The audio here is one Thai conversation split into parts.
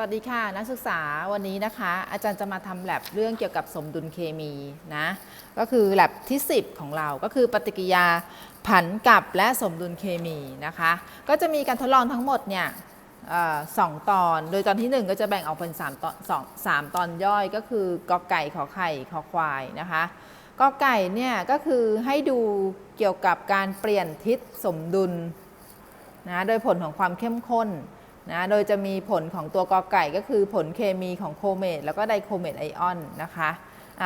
วัสดีค่ะนักศึกษาวันนี้นะคะ อาจารย์จะมาทำแลบเรื่องเกี่ยวกับสมดุลเคมีนะก็คือแลบที่ 10 ของเราก็คือปฏิกิยาผันกลับและสมดุลเคมีนะคะ ก็จะมีการทดลองทั้งหมดเนี่ยออสองตอน โดยตอนที่ 1 ก็จะแบ่งออกเป็น3ตอนสองสามตอนย่อยก็คือกอไก่ขอไข่ขอควายนะคะกอไก่เนี่ยก็คือให้ดูเกี่ยวกับการเปลี่ยนทิศสมดุลนะโดยผลของความเข้มข้น นะโดยจะมีผลของตัวกอไก่ก็คือผลเคมีของโคเมตแล้วก็ไดโคเมตไอออนนะคะ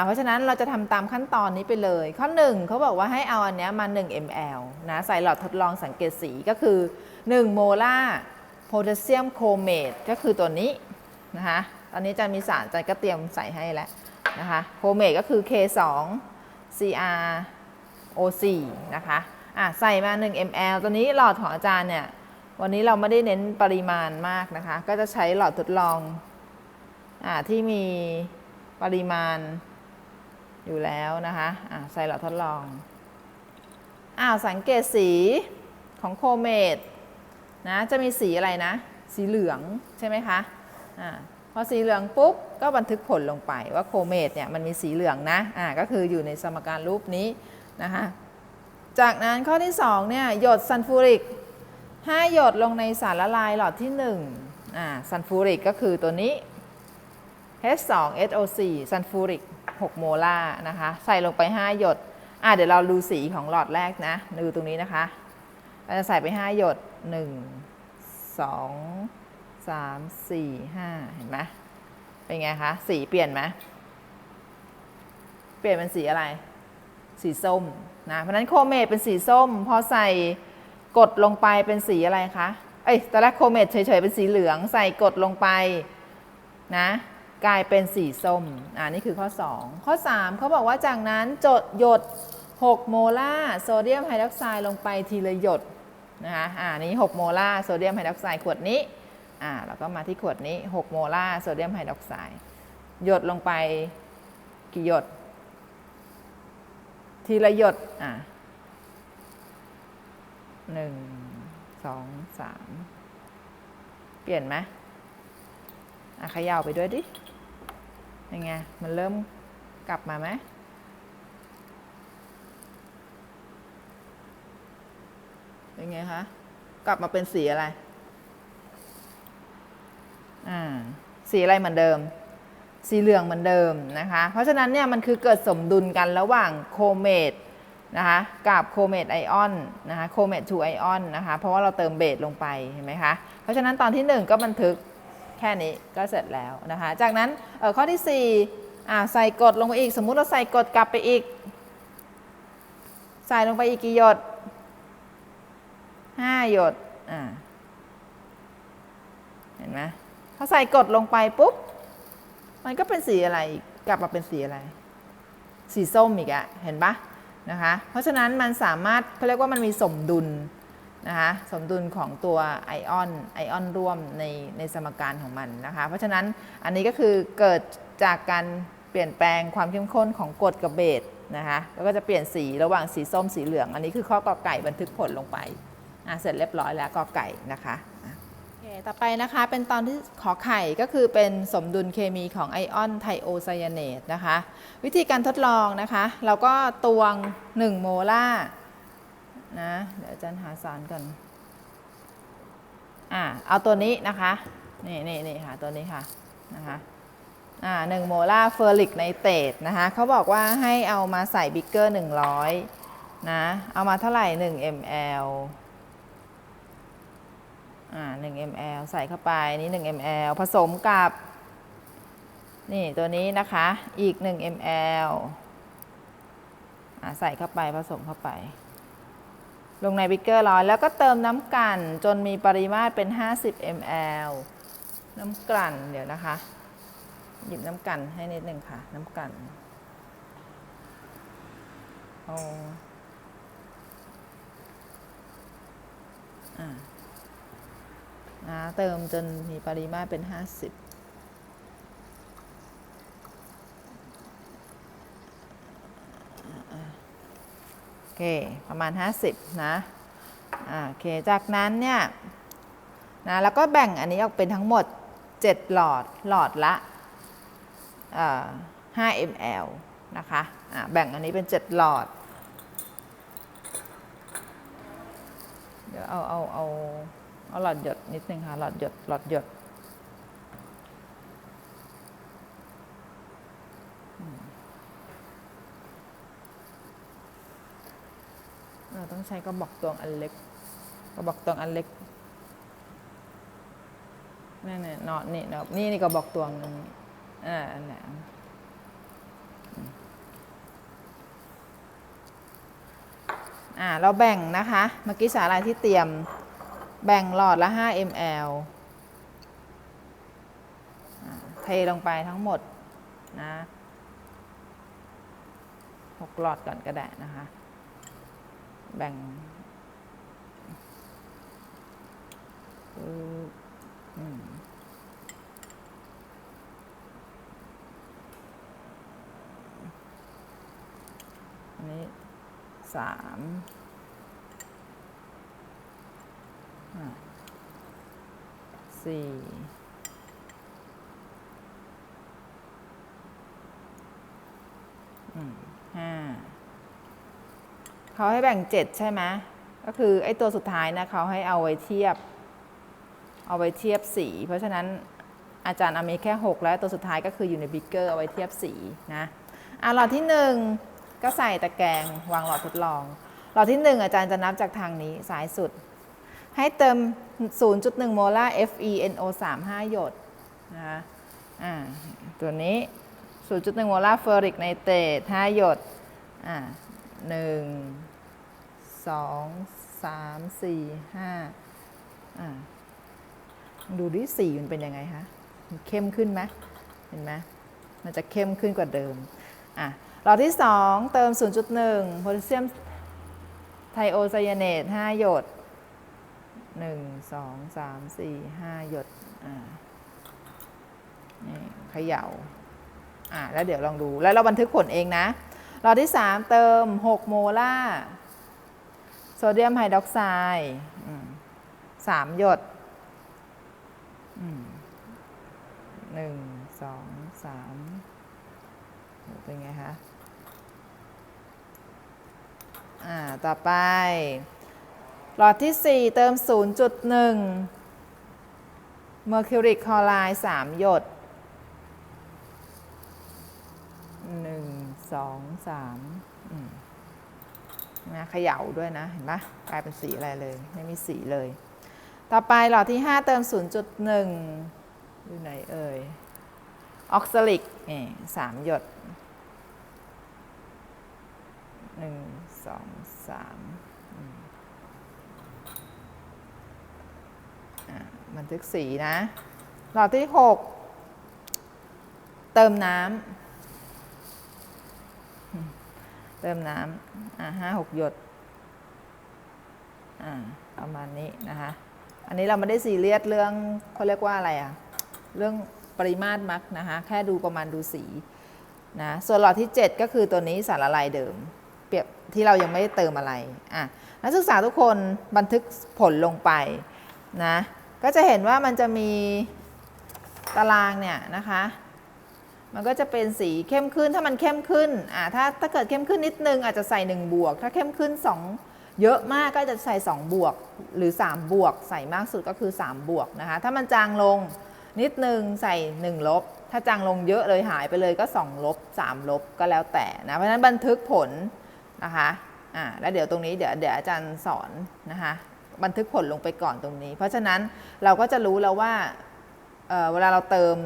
เพราะฉะนั้นเราจะทำตามขั้นตอนนี้ไปเลย ข้อ 1เขาบอกว่าให้เอาอันนี้มา 1 ml นะใส่หลอดทดลองสังเกตสีก็คือ 1 โมลาร์โพแทสเซียมโคเมตก็คือตัวนี้นะคะตอนนี้จะมีสารจารย์ก็เตรียมใส่ให้แล้วนะคะโคเมตก็คือ K2 Cr O4 นะคะอะใส่มา 1 ml ตัวนี้หลอดของอาจารย์เนี่ย วันนี้เราไม่ได้เน้นปริมาณมากนะคะ ก็จะใช้หลอดทดลองอที่มีปริมาณอยู่แล้วนะคะะใส่หลอดทดลองอ้าวสังเกตสีของโคเมตนะจะมีสีอะไรนะ สีเหลืองใช่ไหมคะอะพอสีเหลืองปุ๊บก็บันทึกผลลงไปว่าโคเมตเนี่ยมันมีสีเหลืองนะะก็คืออยู่ในสมการรูปนี้นะคะจากนั้นข้อที่2เนี่ยหยดซัลฟูริก 5 หยดลงในสารละลายหลอดที่1อ่าซัลฟูริกก็คือตัวนี้ H2SO4 ซัลฟูริก 6 โมลาร์นะคะ ใส่ลงไป 5 หยดอ่าเดี๋ยวเราดูสีของหลอดแรกนะดูตรงนี้นะคะเราจะใส่ไป 5 หยด 1 2 3 4 5 เห็นไหมเป็นไงคะ สีเปลี่ยนไหมเปลี่ยนเป็นสีอะไร สีส้มนะเพราะนั้นโคเมตเป็นสีส้ม พอใส่ กดลงไปเป็นสีอะไรคะเอ้ยตอนแรกโคเมตเฉยๆเป็นสีเหลืองใส่กดลงไปนะกลายเป็นสีส้มอ่านี่คือข้อ 2 ข้อ 3เขาบอกว่าจากนั้นจดหยด 6 โมลาร์โซเดียมไฮดรอกไซด์ลงไปทีละหยดนะคะอ่านี้6โมลาร์โซเดียมไฮดรอกไซด์ขวดนี้อ่าแล้วก็มาที่ขวดนี้ 6 โมลาร์โซเดียมไฮดรอกไซด์หยดลงไปกี่หยด ทีละหยดอ่า หนึ่งสองสามเปลี่ยนไหมอะขย่าไปด้วยดิยังไง มันเริ่มกลับมาไหมเป็นไงคะ กลับมาเป็นสีอะไร อ่า สีอะไรเหมือนเดิม สีเหลืองเหมือนเดิมนะคะ เพราะฉะนั้นเนี่ยมันคือเกิดสมดุลกันระหว่างโคเมต นะคะกับโคเมตไอออนนะคะโคเมตทูไอออนนะคะเพราะว่าเราเติมเบสลงไปเห็นไหมคะเพราะฉะนั้นตอนที่ 1 ก็บันทึกแค่นี้ก็เสร็จแล้วนะคะจากนั้นข้อที่ 4อ่าใส่กดลงไปอีก สมมุติเราใส่กดกลับไปอีก ใส่ลงไปอีกกี่หยด 5 หยดอ่าเห็นไหมพอใส่กดลงไปปุ๊บมันก็เป็นสีอะไรกลับมาเป็นสีอะไร สีส้มอีกอะเห็นปะ นะคะ เพราะฉะนั้นมันสามารถเขาเรียกว่ามันมีสมดุลนะคะสมดุลของตัวไอออนไอออนร่วมในในสมการของมันนะคะ เพราะฉะนั้นอันนี้ก็คือเกิดจากการเปลี่ยนแปลงความเข้มข้นของกรดกับเบสนะคะแล้วก็จะเปลี่ยนสีระหว่างสีส้มสีเหลือง อันนี้คือข้อกอไก่บันทึกผลลงไปอะเสร็จเรียบร้อยแล้วกอไก่นะคะ ต่อไปนะคะเป็นตอนที่ขอไข่ก็คือเป็นสมดุลเคมีของไอออนไทโอไซยาเนตนะคะ วิธีการทดลองนะคะ เราก็ตวง 1 โมลานะเดี๋ยวอาจารย์หาสารก่อนอ่าเอาตัวนี้นะคะนี่นี่นี่ค่ะตัวนี้ค่ะนะคะอ่าหนึ่งโมลาเฟอร์ริกไนเตรตนะคะเขาบอกว่าให้เอามาใส่บิ๊กเกอร์ 100นะเอามาเท่าไหร่ 1 ml อ่า1 ml ใส่เข้าไปนี่1 ml ผสมกับ นี่ตัวนี้นะคะอีก 1 ml อ่าใส่เข้าไปผสมเข้าไป ลงในบิกเกอร์ร้อยแล้วก็เติมน้ำกลั่นจนมีปริมาตรเป็น 50 ml น้ำกลั่นเดี๋ยวนะคะ หยิบน้ำกลั่นให้นิดหนึ่งค่ะ น้ำกลั่นเอาอ่า นะเติมจนมีปริมาตรเป็น 50โอเค ประมาณ 50 นะโอเค จากนั้นเนี่ยนะแล้วก็แบ่งอันนี้ออกเป็นทั้งหมด 7 หลอดหลอดละเอ่อ5 ml นะคะะแบ่งอันนี้เป็น 7 หลอด เดี๋ยวเอาเอาเอา เอาหลอดหยดนิดนึงค่ะหลอดหยดหลอดหยดเราต้องใช้กระบอกตวงอันเล็กกระบอกตวงอันเล็กนี่นี่เนาะนี่เนาะนี่นี่กระบอกตวงหนึงอ่าอันไหนอ่าเราแบ่งนะคะ เมื่อกี้สาหร่ายที่เตรียม แบ่งหลอดละ 5 ml เทลงไปทั้งหมดนะหกหลอดก่อนก็ได้นะคะ แบ่งอันนี้สาม อะสี่ห้าเขาให้แบ่งเจ็ดใช่ไหมก็คือไอ้ตัวสุดท้ายนะเขาให้เอาไว้เทียบ เอาไว้เทียบสี เพราะฉะนั้นอาจารย์เอามีแค่ 6 แล้วตัวสุดท้ายก็คืออยู่ในบิ๊กเกอร์เอาไว้เทียบสีนะอะหลอดที่ 1 ก็ใส่ตะแกรงวางหลอดทดลอง หลอดที่ 1 อาจารย์จะนับจากทางนี้สายสุด ให้เติม 0.1 โมลาร์ FeNO3 5 หยดนะคะอ่าตัวนี้ 0.1 โมลาร์เฟอริกไนเตรต5หยดอ่าหนึ่งสองสามสี่ห้าอ่าดูดิสีมันเป็นยังไงคะเข้มขึ้นไหมเห็นไหมมันจะเข้มขึ้นกว่าเดิมอะหลอดที่สองเติม 0.1 โพแทสเซียมไทโอไซยาเนต 5 หยด 1 2 3 4 5หยดอ่านี่เขย่าอ่าแล้วเดี๋ยวลองดูแล้วเราบันทึกผลเองนะหลอดที่ 3 เติม 6 โมลาร์โซเดียมไฮดรอกไซด์สามหยดหนึ่งสองสามเป็นไงคะ อ่า ต่อไป หลอดที่ 4 เติม 0.1 เมอร์คิวริกคลอไรด์3หยด 1 2 3นะเขย่าด้วยนะ เห็นปะกลายเป็นสีอะไรเลย ไม่มีสีเลย ต่อไปหลอดที่ 5 เติม 0.1 อยู่ไหนเอ่ย ออกซาลิกนี่สามหยด 1 2 3 บันทึกสีนะ หลอดที่ 6 เติมน้ำเติมน้ำอ่าห้าหกหยดอ่าประมาณนี้นะคะ อันนี้เราไม่ได้ซีเรียสเรื่องเขาเรียกว่าอะไรอะเรื่องปริมาตรมักนะคะ แค่ดูประมาณดูสีนะส่วนหลอดที่ 7 ก็คือตัวนี้สารละลายเดิม เปรียบที่เรายังไม่ได้เติมอะไรอะนักศึกษาทุกคนบันทึกผลลงไปนะ ก็จะเห็นว่ามันจะมีตารางเนี่ยนะคะ มันก็จะเป็นสีเข้มขึ้นถ้ามันเข้มขึ้นอ่าถ้าถ้าเกิดเข้มขึ้นนิดนึงอาจจะใส่ 1 บวก ถ้าเข้มขึ้น 2 เยอะมากก็จะใส่ 2 บวกหรือ 3 บวก ใส่มากสุดก็คือ 3 บวกนะคะ ถ้ามันจางลงนิดนึงใส่ 1 ลบ ถ้าจางลงเยอะเลยหายไปเลยก็ 2 ลบ 3 ลบก็แล้วแต่นะเพราะฉะนั้นบันทึกผลนะคะอ่าแล้วเดี๋ยวตรงนี้เดี๋ยวเดี๋ยวอาจารย์สอนนะคะ บันทึกผลลงไปก่อนตรงนี้ เพราะฉะนั้นเราก็จะรู้แล้วว่าเเวลาเราเติม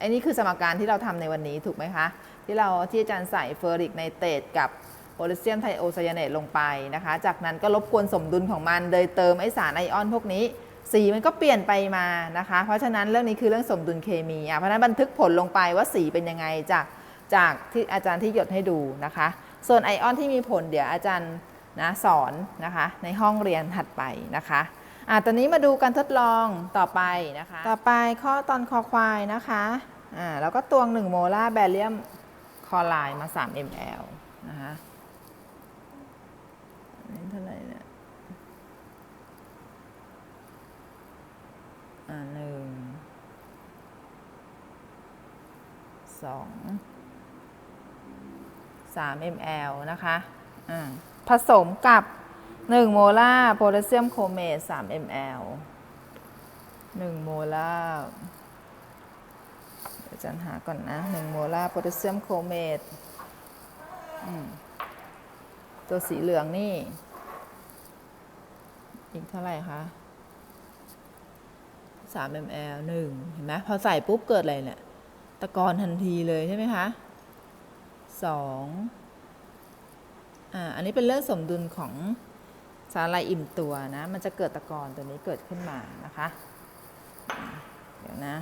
อันนี้คือสมการที่เราทำในวันนี้ถูกไหมคะ ที่เราที่อาจารย์ใส่เฟอริกไนเตรตกับโพแทสเซียมไทโอไซยาเนตลงไปนะคะ จากนั้นก็รบกวนสมดุลของมัน โดยเติมไอสารไอออนพวกนี้สีมันก็เปลี่ยนไปมานะคะ เพราะฉะนั้นเรื่องนี้คือเรื่องสมดุลเคมีอะเพราะฉะนั้นบันทึกผลลงไปว่าสีเป็นยังไงจากจากที่อาจารย์ที่หยดให้ดูนะคะ ส่วนไอออนที่มีผลเดี๋ยวอาจารย์ นะสอนนะคะในห้องเรียนถัดไปนะคะอะตอนนี้มาดูการทดลองต่อไปนะคะ ต่อไปข้อตอนคอควายนะคะอ่าแล้วก็ตวง 1 โมลาร์แบเรียมคอไรด์มา 3 ml นะคะนนี้เท่าไหร่เนี่ยอ่าหนึ่ง3 ml นะคะอ่า ผสมกับ 1 โมลาร์โพแทสเซียมโครเมต3 ml 1 โมลาร์เดี๋ยวจันหาก่อนนะ 1 โมลาร์โพแทสเซียมโครเมตตัวสีเหลืองนี่ อีกเท่าไหร่คะ3 ml 1 เห็นไหมพอใส่ปุ๊บเกิดอะไรเนี่ย ตะกอนทันทีเลยใช่ไหมคะ 2 อันนี้เป็นเรื่องสมดุลของสาหร่ายอิ่มตัวนะ มันจะเกิดตะกอนตัวนี้เกิดขึ้นมานะคะ เดี๋ยวนะ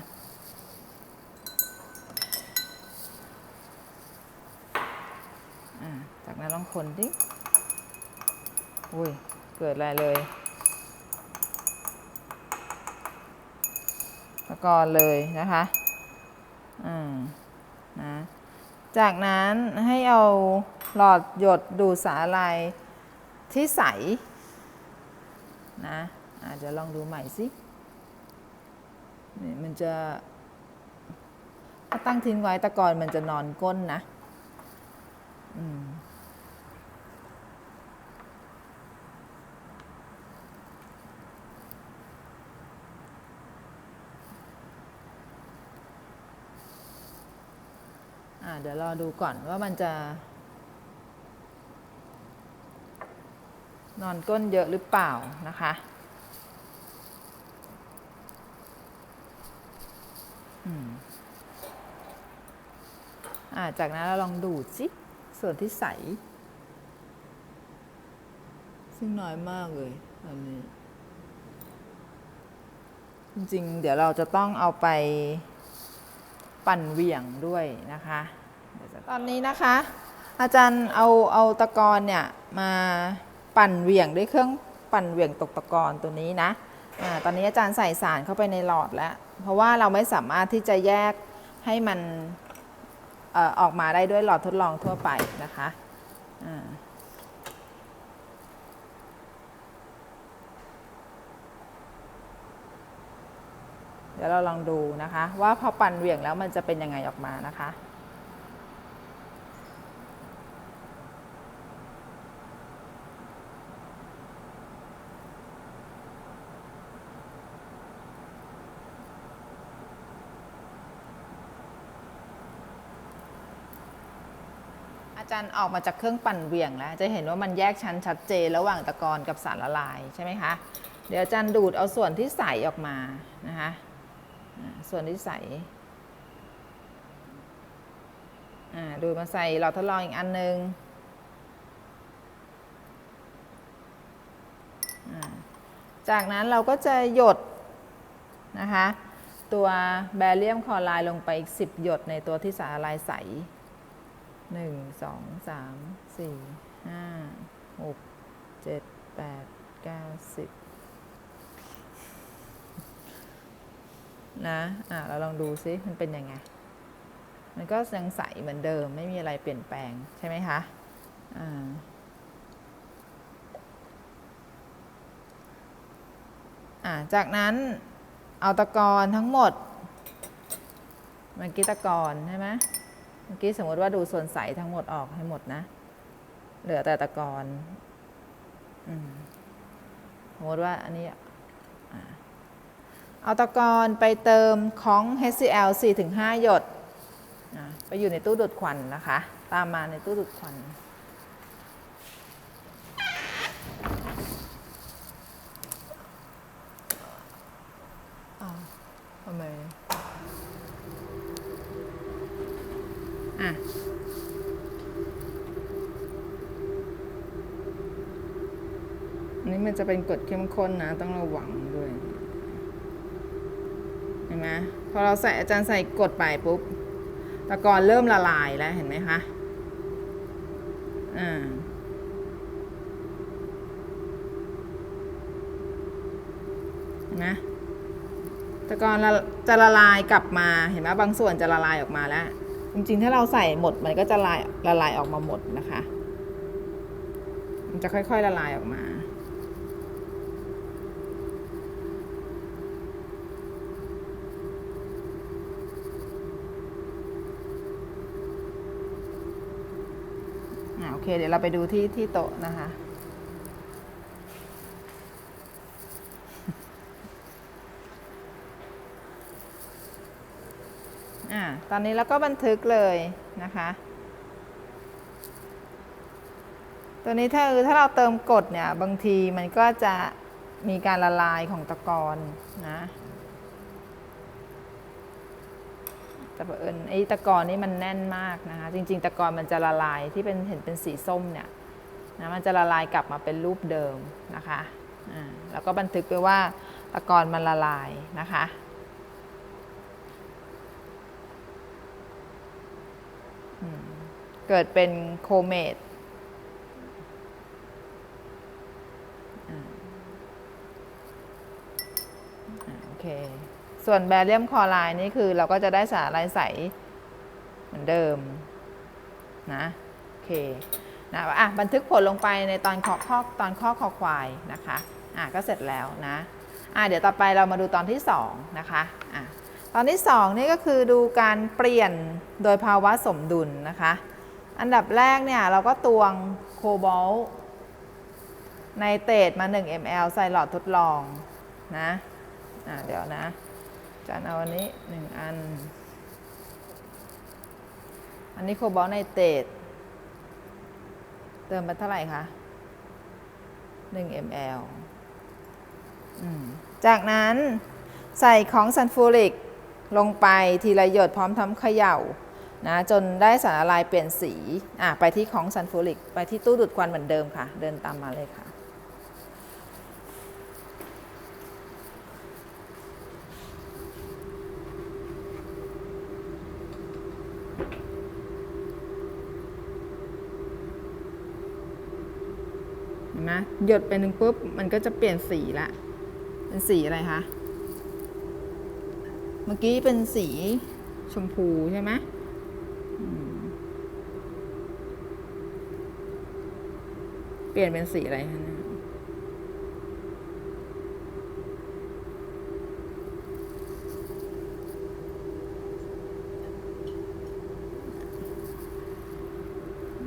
จากนั้นลองคนดิอุ้ย เกิดอะไรเลยตะกอนเลยนะคะอืมนะ จากนั้นให้เอา หลอดหยดดูดสาลายที่ใสนะอาจจะเดี๋ยวลองดูใหม่สินี่มันจะถ้าตั้งทิ้งไว้ตะกอนมันจะนอนก้นนะอ่าเดี๋ยวรอดูก่อนว่ามันจะ นอนก้นเยอะหรือเปล่านะคะอาจากนั้นเราลองดูดสิ ส่วนที่ใส ซึ่งน้อยมากเลยอันนี้จริงๆ เดี๋ยวเราจะต้องเอาไปปั่นเหวี่ยงด้วยนะคะเดี๋ยวจะตอนนี้นะคะ อาจารย์เอาเอาตะกอนเนี่ยมา ปั่นเหวี่ยงด้วยเครื่องปั่นเหวี่ยงตกตะกอนตัวนี้นะอาตอนนี้อาจารย์ใส่สารเข้าไปในหลอดแล้ว เพราะว่าเราไม่สามารถที่จะแยกให้มันออออกมาได้ด้วยหลอดทดลองทั่วไปนะคะอ่าเดี๋ยวเราลองดูนะคะ ว่าพอปั่นเหวี่ยงแล้วมันจะเป็นยังไงออกมานะคะ จารย์ออกมาจากเครื่องปั่นเหวี่ยงแล้ว จะเห็นว่ามันแยกชั้นชัดเจนระหว่างตะกอนกับสารละลายใช่ไหมคะ เดี๋ยวจารย์ดูดเอาส่วนที่ใสออกมานะคะส่วนที่ใส่ดูดมาใส่หลอดทดลองอีกอันนึงอ่าจากนั้นเราก็จะหยดนะคะตัวแบเรียมคลอไรด์ลงไปอีก 10 หยดในตัวที่สารละลายใส หนึ่งสองสามสี่ห้าหกเจ็ดแปดเก้าสิบนะ อะ เราลองดูซิ มันเป็นยังไง มันก็ยังใสเหมือนเดิม ไม่มีอะไรเปลี่ยนแปลงใช่ไหมคะ อ่า อ่า จากนั้นเอาตะกอนทั้งหมดมื่อกี้ตะกอนใช่ไหม เมื่อกี้สมมติว่าดูส่วนใสทั้งหมดออกให้หมดนะ เหลือแต่ตะกอนอมสมมติว่าอันนี้เอาตะกอนไปเติมของ HCl 4-5 หยด ไปอยู่ในตู้ดูดควันนะคะ ตามมาในตู้ดูดควันอ้าวทำไม อะ อันนี้ มันจะเป็นกรดเข้มข้นนะ ต้องระวังด้วยเห็นไหมพอเราใส่อาจารย์ใส่กรดไปปุ๊บตะกอนเริ่มละลายแล้วเห็นไหมคะอ่าเห็นไหมตะกอนจะละลายกลับมาเห็นไหมบางส่วนจะละลายออกมาแล้ว จริงๆ ถ้าเราใส่หมดมันก็จะลายละลายออกมาหมดนะคะ มันจะค่อยๆละลายออกมา โอ เคเดี๋ยวเราไปดูที่ที่โต๊ะนะคะ อ่า ตอนนี้เราก็บันทึกเลยนะคะ ตัวนี้ถ้าถ้าเราเติมกดเนี่ย บางทีมันก็จะมีการละลายของตะกอนนะ แต่เผอิญไอ้ตะกอนนี่มันแน่นมากนะคะ จริง ๆ ตะกอนมันจะละลายที่เป็นเห็นเป็นสีส้มเนี่ยนะมันจะละลายกลับมาเป็นรูปเดิมนะคะอ่าแล้วก็บันทึกไปว่าตะกอนมันละลายนะคะเกิดเป็นโคเมตอ่าอ่าโอเค ส่วนแบเรียมคลอไรด์นี่คือเราก็จะได้สารลายใสเหมือนเดิมนะโอเคนะอะบันทึกผลลงไปในตอนข้อข้อตอนข้อคอควายนะคะอะก็เสร็จแล้วนะอะเดี๋ยวต่อไปเรามาดูตอนที่2นะคะอะตอนที่ 2 นี่ก็คือดูการเปลี่ยนโดยภาวะสมดุลนะคะ อันดับแรกเนี่ยเราก็ตวงโคบอลไนเตรตมา 1 ml ใส่หลอดทดลองนะอะเดี๋ยวนะ จานเอาอันนี้หนึ่งอัน อันนี้โคบอลไนเตรตเติมไปเท่าไหร่คะ1 ml อืมจากนั้นใส่ของซัลฟูริกลงไปทีละหยดพร้อมทำเขย่านะจนได้สารละลายเปลี่ยนสี อะ ไปที่ของซัลฟูริก ไปที่ตู้ดูดควันเหมือนเดิมค่ะ เดินตามมาเลยค่ะ เหยดไปหนึ่งปุ๊บ มันก็จะเปลี่ยนสีละเป็นสีอะไรคะ เมื่อกี้เป็นสีชมพูใช่ไหมเปลี่ยนเป็นสีอะไรคะนี่ย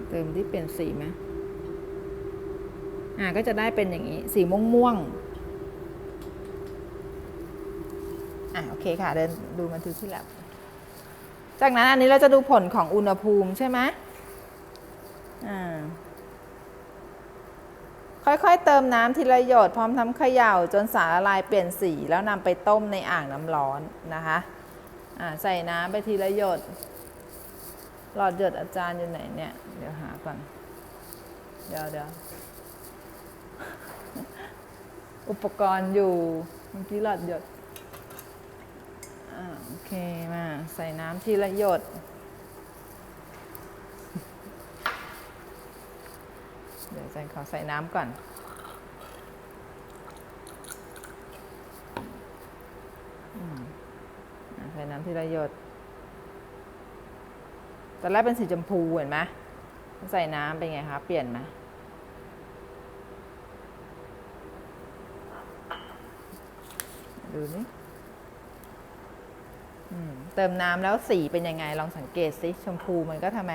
เติมที่เปลี่ยนสีไหม อ่าก็จะได้เป็นอย่างนี้สีม่วงม่วงอะโอเคค่ะเดินดูบันทึกที่แลบจากนั้นอันนี้เราจะดูผลของอุณหภูมิใช่ไหมอ่าค่อยๆ เติมน้ำทีละหยดพร้อมทำเขย่าจนสารละลายเปลี่ยนสีแล้วนำไปต้มในอ่างน้ำร้อนนะคะอ่าใส่น้ำไปทีละหยด หลอดหยดอาจารย์อยู่ไหนเนี่ย เดี๋ยวหาก่อน เดี๋ยวเดี๋ยว อุปกรณ์อยู่ เมื่อกี้หลอดหยดอ่าโอเคมาใส่น้ำทีละหยด เดี๋ยวอาจารย์ขอใส่น้ำก่อนอใส่น้ำทีละหยดตอนแรกเป็นสีชมพูเห็นไหมใส่น้ำเป็นไงคะ เปลี่ยนไหม ดูนี่เติมน้ำแล้วสีเป็นยังไงลองสังเกตสิชมพูมันก็ทำไม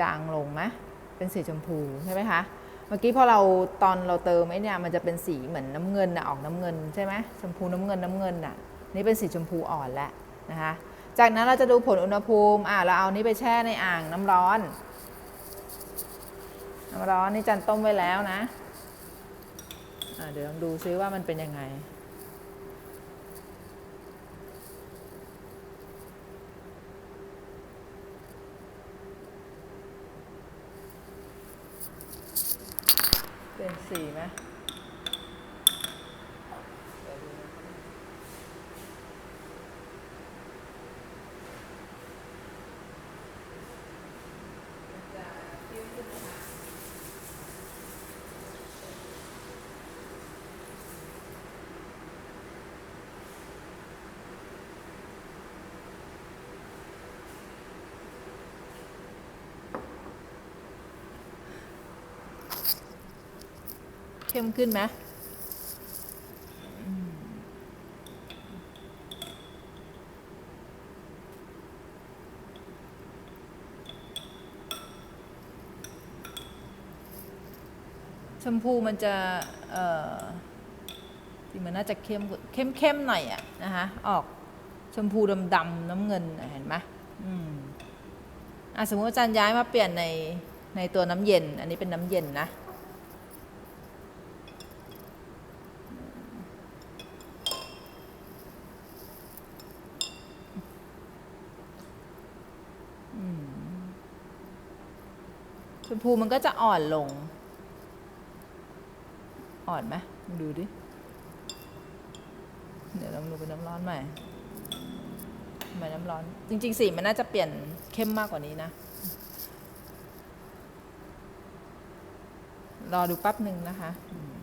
จางลงไหมเป็นสีชมพูใช่ไหมคะเมื่อกี้พอเราตอนเราเติมไอ้เนี่ยมันจะเป็นสีเหมือนน้ำเงินนะออกน้ำเงินใช่ไหมชมพูน้ำเงินน้ำเงินน่ะนี่เป็นสีชมพูอ่อนแล้วนะคะ จากนั้นเราจะดูผลอุณหภูมิอ่าเราเอานี้ไปแช่ในอ่างน้ำร้อน น้ำร้อนนี่จันต้มไว้แล้วนะอ่าเดี๋ยวลองดูซิว่ามันเป็นยังไง สี่ไหม เข้มขึ้นไหมชมพูมันจะเออที่มันน่าจะเข้มเข้มเข้มหน่อยอะนะคะออกชมพูดำดำๆน้ำเงินเห็นไหมอืมอะสมมติอาจารย์ย้ายมาเปลี่ยนในในตัวน้ำเย็น อันนี้เป็นน้ำเย็นนะ มพูมันก็จะอ่อนลง อ่อนไหมดูดิ เดี๋ยวลองดูเป็นน้ำร้อนใหม่ใหม่น้ำร้อน จริงๆสีมันน่าจะเปลี่ยนเข้มมากกว่านี้นะรอดูแป๊บหนึ่งนะคะอืม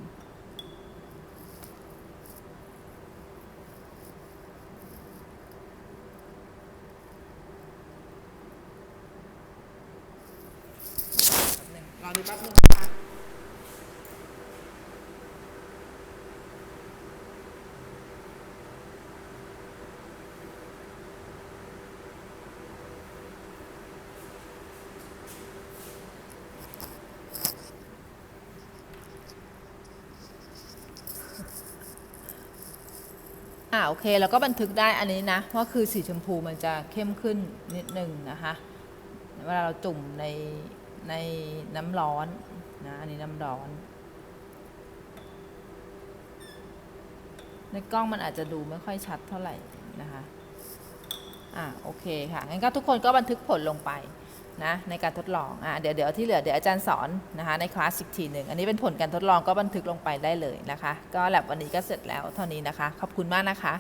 แป๊บหนึ่งรอดูแป๊บหนึ่งนะคะ อ่าโอเคแล้วก็บันทึกได้อันนี้นะว่าคือสีชมพูมันจะเข้มขึ้นนิดหนึ่งนะคะเวลาเราจุ่มในในน้ำร้อนนะอันนี้น้ำร้อน ในกล้องมันอาจจะดูไม่ค่อยชัดเท่าไหร่นะคะอ่าโอเคค่ะงั้นก็ทุกคนก็บันทึกผลลงไป นะในการทดลองอะเดี๋ยวเดี๋ยวที่เหลือเดี๋ยวอาจารย์สอนนะคะในคลาสอีกทีหนึ่งอันนี้เป็นผลการทดลองก็บันทึกลงไปได้เลยนะคะ ก็แลบวันนี้ก็เสร็จแล้วเท่านี้นะคะ ขอบคุณมากนะคะ